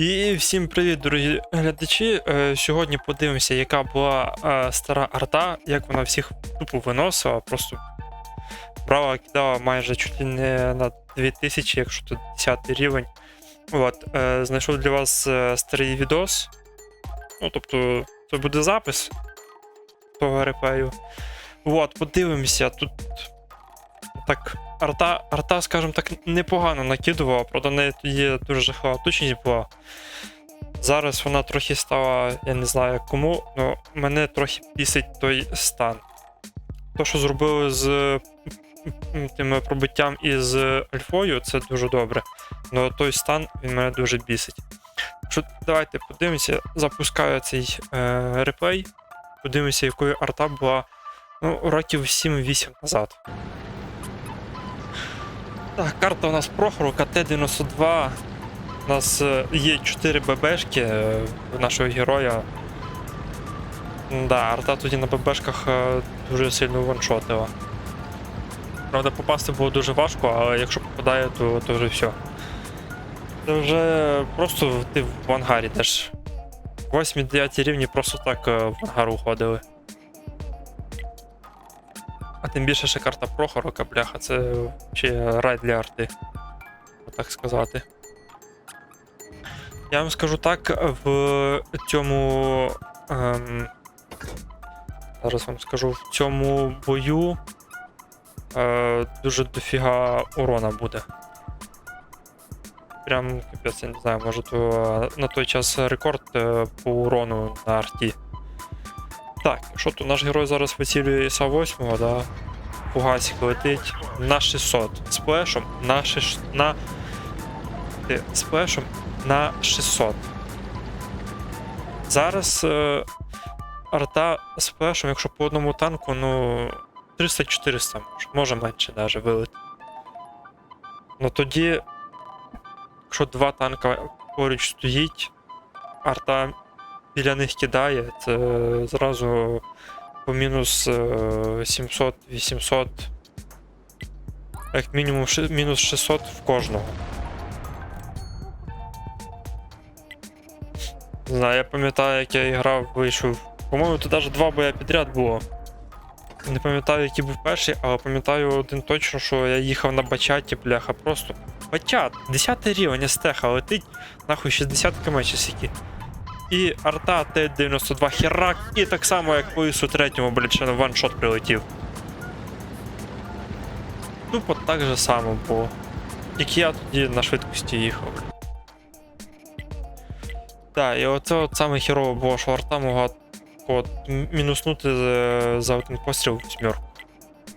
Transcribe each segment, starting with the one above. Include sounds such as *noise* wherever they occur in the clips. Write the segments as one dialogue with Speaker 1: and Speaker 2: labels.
Speaker 1: І всім привіт, дорогі глядачі. Е, Сьогодні подивимося, яка була е, стара арта, як вона всіх тупо виносила. Просто брала, кидала майже чуть ли не на 2000, якщо тут 10 рівень. От, е, знайшов для вас старий відос. Ну, тобто, це буде запис того репею. От, подивимося, тут так, арта, арта, скажімо так, непогано накидувала, в неї тоді дуже жахлива точність була. Зараз вона трохи стала, я не знаю кому, але мене трохи пісить той стан. То, що зробили з тим пробиттям із альфою, це дуже добре. Але той стан він мене дуже бісить. Що, давайте подивимося, запускаю цей е, реплей, подивимося, якою арта була ну, років 7-8 назад. Так, карта у нас Прохоровка Т-92. У нас е, є 4 ББшки е, нашого героя. Да, арта тоді на ББшках е, дуже сильно ваншотила. Правда, попасти було дуже важко, але якщо попадає, то, то вже все. Це вже просто ти в ангарі йдеш. 8-9 рівні просто так в ангар уходили. А тим більше ще карта Прохорока, бляха, це ще рай для арти. Так сказати. Я вам скажу так, в цьому. Ем, зараз вам скажу, в цьому бою е, дуже дофіга урона буде. Прям капець, я не знаю, може то е, на той час рекорд е, по урону на арті. Так, що тут наш герой зараз вицілює іса 8, да? Фугасик летить на 600. Сплешом на 6... на... Ти, Сплешом на 600. Зараз е, арта сплешом, якщо по одному танку, ну 300-400 може, може менше навіть вилити. Ну тоді, якщо два танка поруч стоїть, арта біля них кидає, це зразу по мінус е, 700-800. Як мінімум мінус 600 в кожного. Не знаю, я пам'ятаю, як я грав, вийшов. По-моєму, тут навіть два боя підряд було. Не пам'ятаю, який був перший, але пам'ятаю один точно, що я їхав на бачаті, бляха, просто. Бачат, 10 рівень стеха летить, нахуй 60 км скільки. І арта Т-92 херак, і так само, як по ісу третьому, блядь, ще на ваншот прилетів. Тупо так же само було. Як я тоді на швидкості їхав. Так, і оце от саме херово було, що арта могла от, мінуснути за, за один постріл в сьмерку.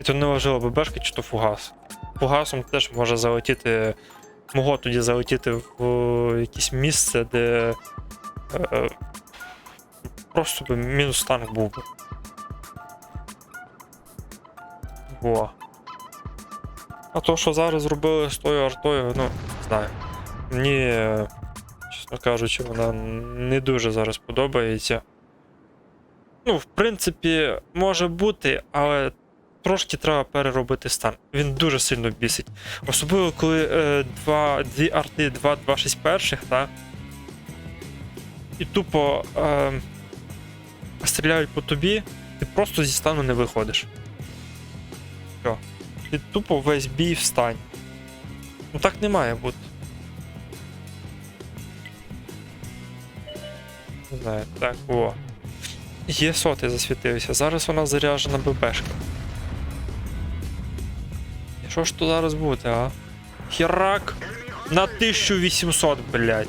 Speaker 1: І то не важило ББшки чи то фугас. Фугасом теж може залетіти. Могло тоді залетіти в якесь місце, де Е, Просто би мінус танк був би. Во. А то, що зараз зробили з тою артою, ну, не знаю. Мені, чесно кажучи, вона не дуже зараз подобається. Ну, в принципі, може бути, але трошки треба переробити стан. Він дуже сильно бісить. Особливо, коли е, два, дві арти, два 261, так? І тупо е, стріляють по тобі, ти просто зі стану не виходиш. Все. Ти тупо весь бій встань. Ну так не має бути. Не знаю, так, о. Є сотий засвітився. Зараз вона заряджена ББшка. І що ж то зараз буде, а? Херак на 1800, блядь.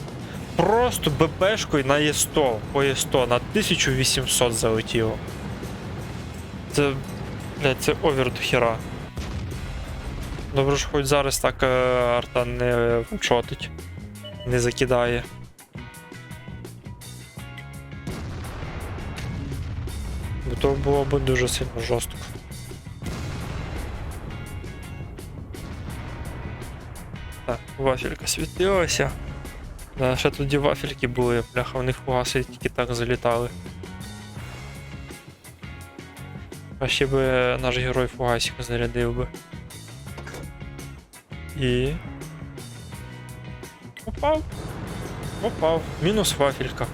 Speaker 1: Просто ББшкою на Е100, по Е100 на 1800 залетіло. Це. Блядь, це овер до хера. Добре, що хоч зараз так е, арта не ваншотить, не закидає. Бо то було б дуже сильно жорстко. Так, вафелька світилася. Да, ще тоді вафельки були, бляха, у них фугаси тільки так залітали. А ще би наш герой фугасик зарядив би. І. Попав. Попав. Мінус вафелька.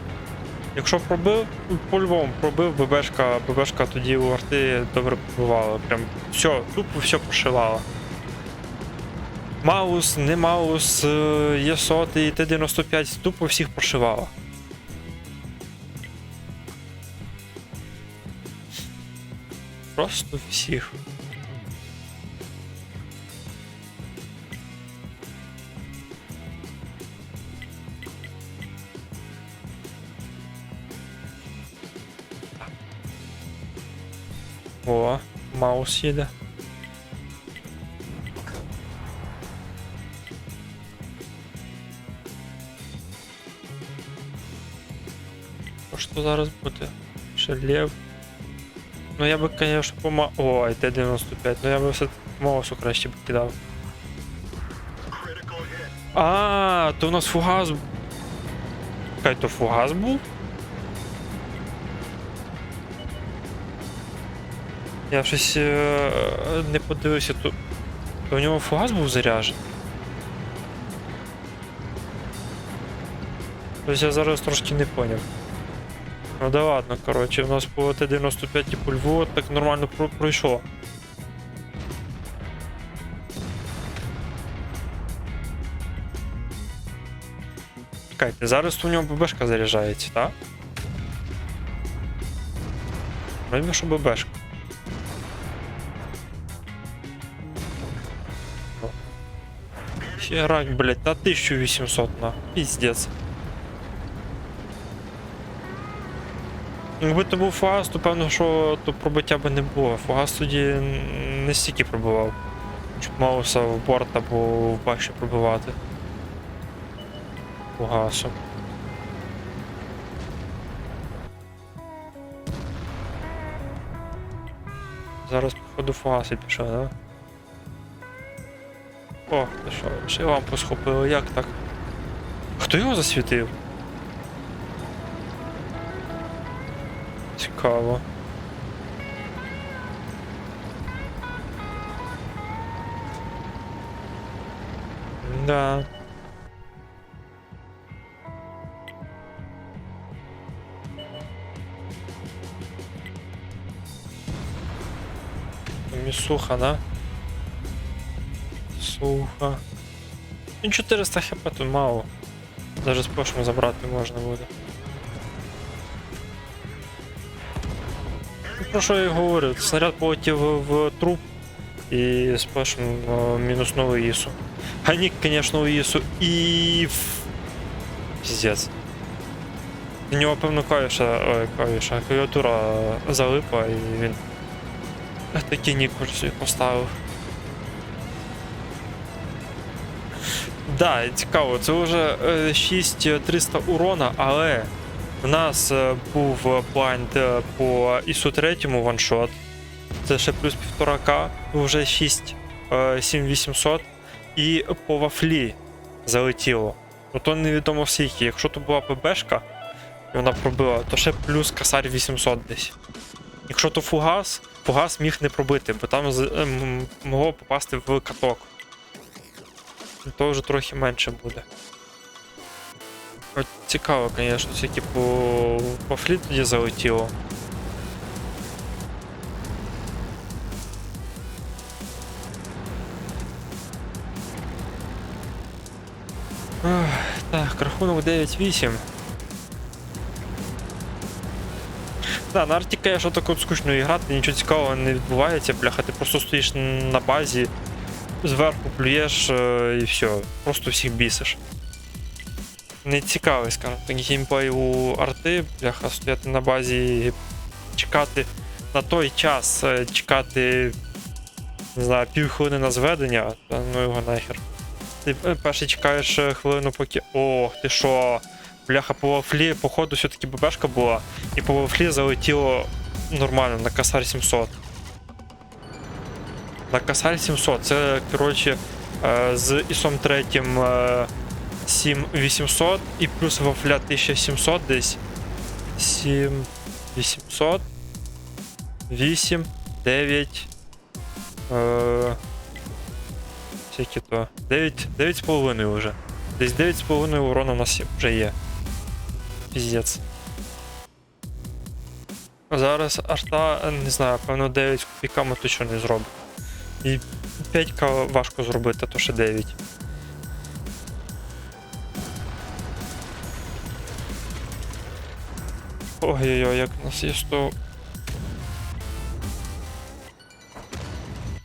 Speaker 1: Якщо пробив, ну, по-любому пробив, ББшка, ББшка тоді у арти добре пробивала. Прям все, тупо все прошивала. Маус, не маус, е, є сотий, Т-95, тупо всіх прошивала. Просто всіх. О, маус їде. Зараз буде? Ще лев. Ну я би, конечно, по ма... О, т-95, ну я би все по маусу краще б кидав. А, то у нас фугас. Чекай, то фугас був? Я щось е, не подивився, то, то у нього фугас був заряджений. Тобто я зараз трошки не поняв. Ну да ладно, коротше, у нас по Т-95 і по Львову так нормально про- пройшло. Чекайте, зараз у нього ББшка заряджається, так? Вроді, що ББшка. О. Херак, блядь, та 1800 на. Піздец. Якби то був фугас, то певно, що то пробиття би не було. Фугас тоді не стільки пробивав. Щоб мауса в борт або в баші пробивати. Фугасом. Зараз, походу, фугас і пішов, да? О, ти що, ще лампу схопили, як так? Хто його засвітив? Цікаво. Да. Місуха, да? Суха. Ну 400 хп тут мало. Даже з пошем забрати можна буде. Про що я говорю? Снаряд полетів в, труп і з пешем е, мінус новий ІСу. А нік, звісно, ІСу і. Піздець. У нього, певно, клавіша, ой, клавіша, клавіатура е, залипла і він. е, Такий нік поставив. Да, цікаво, це вже е, 6300 урона, але в нас е, був блайнд е, по ісу 3 ваншот. Це ще плюс 1,5к, вже 6 е, 7800. І по вафлі залетіло. Ну то невідомо скільки. Якщо то була ПБшка, і вона пробила, то ще плюс косарь 800 десь. Якщо то фугас, фугас міг не пробити, бо там ем, могло попасти в каток. То вже трохи менше буде. Цікаво, звісно, скільки по, по флі тоді залетіло. Так, рахунок 9-8. Да, на арті, конечно, так от скучно грати, нічого цікавого не відбувається, бляха, ти просто стоїш на базі, зверху плюєш і все. Просто всіх бісиш. Не цікавий, скажімо геймплей у арти, бляха, стояти на базі чекати на той час, е, чекати, не знаю, півхвилини на зведення, та ну його нахер. Ти е, перший чекаєш е, хвилину, поки. Ох, ти що? Бляха, по вафлі, походу, все-таки ББшка була, і по вафлі залетіло нормально на косарь 700. На косарь 700. Це, коротше, з ісом 3 е, 7800 і плюс вафля 1700 десь. 7800. 8, 9. Е, Скільки то? 9, 9,5 вже. Десь 9,5 урона у нас вже є. піздець. Зараз арта, не знаю, певно 9 з копійками точно не зробить. І 5к важко зробити, то ще 9. Ой-ой-ой, як нас є 100.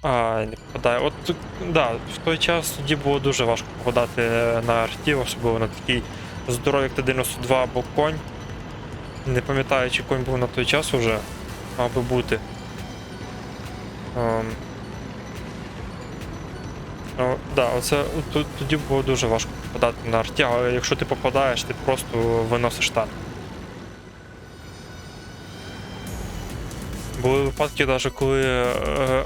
Speaker 1: Ай, не попадає. От да, в той час тоді було дуже важко попадати на арті, особливо на такий здоровий, як Т-92 або конь. Не пам'ятаю, чи конь був на той час уже, мав би бути. Ем. Ну, да, оце тоді було дуже важко попадати на арті, але якщо ти попадаєш, ти просто виносиш танк. Були випадки, навіть коли, е,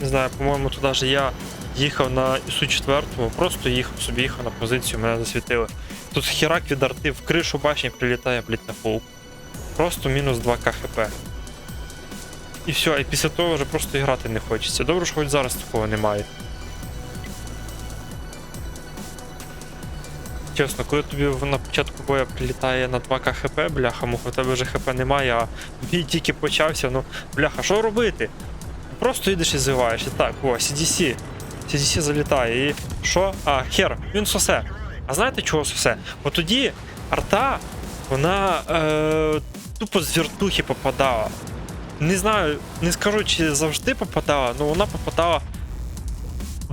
Speaker 1: не знаю, по-моєму, туди навіть я їхав на ісу 4 просто їхав собі, їхав на позицію, мене засвітили. Тут хірак від арти в кришу башні прилітає, блядь, на фул. Просто мінус 2 КХП. І все, і після того вже просто і грати не хочеться. Добре, що хоч зараз такого немає. Чесно, коли тобі на початку боя прилітає на 2 КХП, бляха, муха, у тебе вже ХП немає, а бій тільки почався, ну, бляха, що робити? Просто йдеш і зриваєш. І так, о, CDC. CDC залітає. І що? А, хер, він сосе. А знаєте чого сосе? От тоді арта, вона е, тупо з віртухи попадала. Не знаю, не скажу, чи завжди попадала, але вона попадала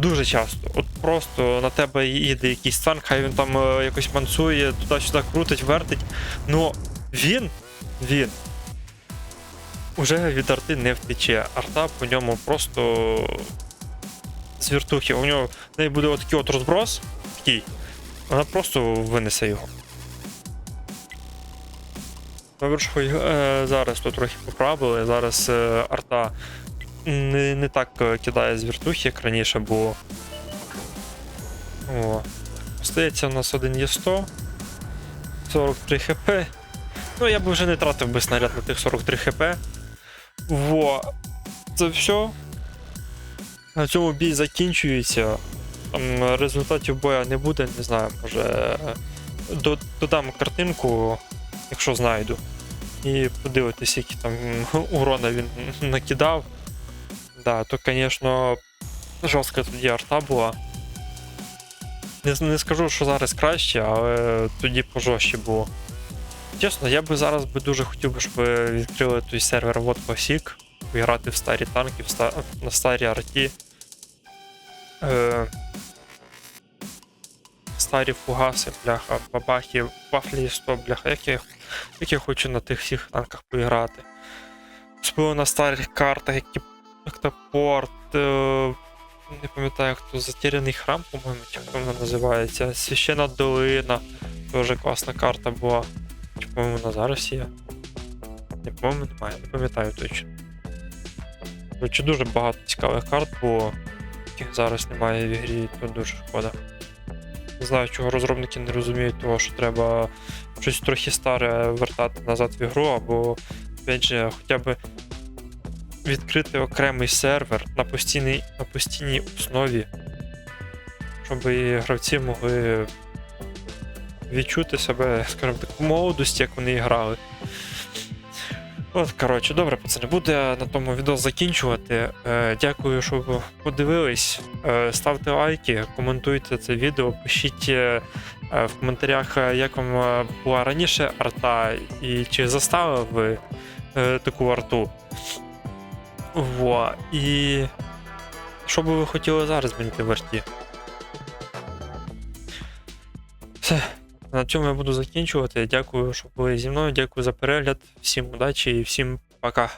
Speaker 1: дуже часто. От просто на тебе їде якийсь танк, хай він там е, якось мансує, туди-сюди крутить, вертить. Ну він, він уже від арти не втече. Арта по ньому просто з віртухи. У нього в неї буде отакий от розброс, такий, вона просто винесе його. Добре, що е, зараз тут трохи поправили. Зараз е, арта не, не так е, кидає з віртухи, як раніше було. О. Остається у нас один є 100. 43 хп. Ну, я би вже не тратив би снаряд на тих 43 хп. Во. Це все. На цьому бій закінчується. Там результатів боя не буде, не знаю, може. е, Додам картинку, якщо знайду. І подивитись, які там *laughs* урона він накидав. Да, то, звісно, жорстка тоді арта була. Не, не скажу, що зараз краще, але тоді пожорстче було. Чесно, я би зараз би дуже хотів би, щоб відкрили той сервер Вот Classic, грати в старі танки, в ста... на старі арті. Е... Старі фугаси, бляха, бабахи, вафлі 100, бляха, як я, як я хочу на тих всіх танках поіграти. Особливо на старих картах, які як то. Е... Не пам'ятаю, як то затеряний храм, по-моєму, як вона називається. Священна долина. Дуже класна карта була. Чи, по-моєму, вона зараз є. Не, по-моєму, немає, не пам'ятаю точно. Короче, дуже багато цікавих карт було, яких зараз немає в ігрі, то дуже шкода. Не знаю, чого розробники не розуміють того, що треба щось трохи старе вертати назад в ігру, або, опять же, хоча б відкрити окремий сервер на постійній, на постійній основі, щоб гравці могли відчути себе, скажімо так, в молодості, як вони грали. От, коротше, добре, пацани, буде на тому відео закінчувати. Е, дякую, що ви подивились. Е, ставте лайки, коментуйте це відео, пишіть е, в коментарях, е, як вам е, була раніше арта, і чи заставили ви е, таку арту. Во. І що би ви хотіли зараз змінити в арті? Все. На цьому я буду закінчувати. Дякую, що були зі мною. Дякую за перегляд. Всім удачі і всім пока.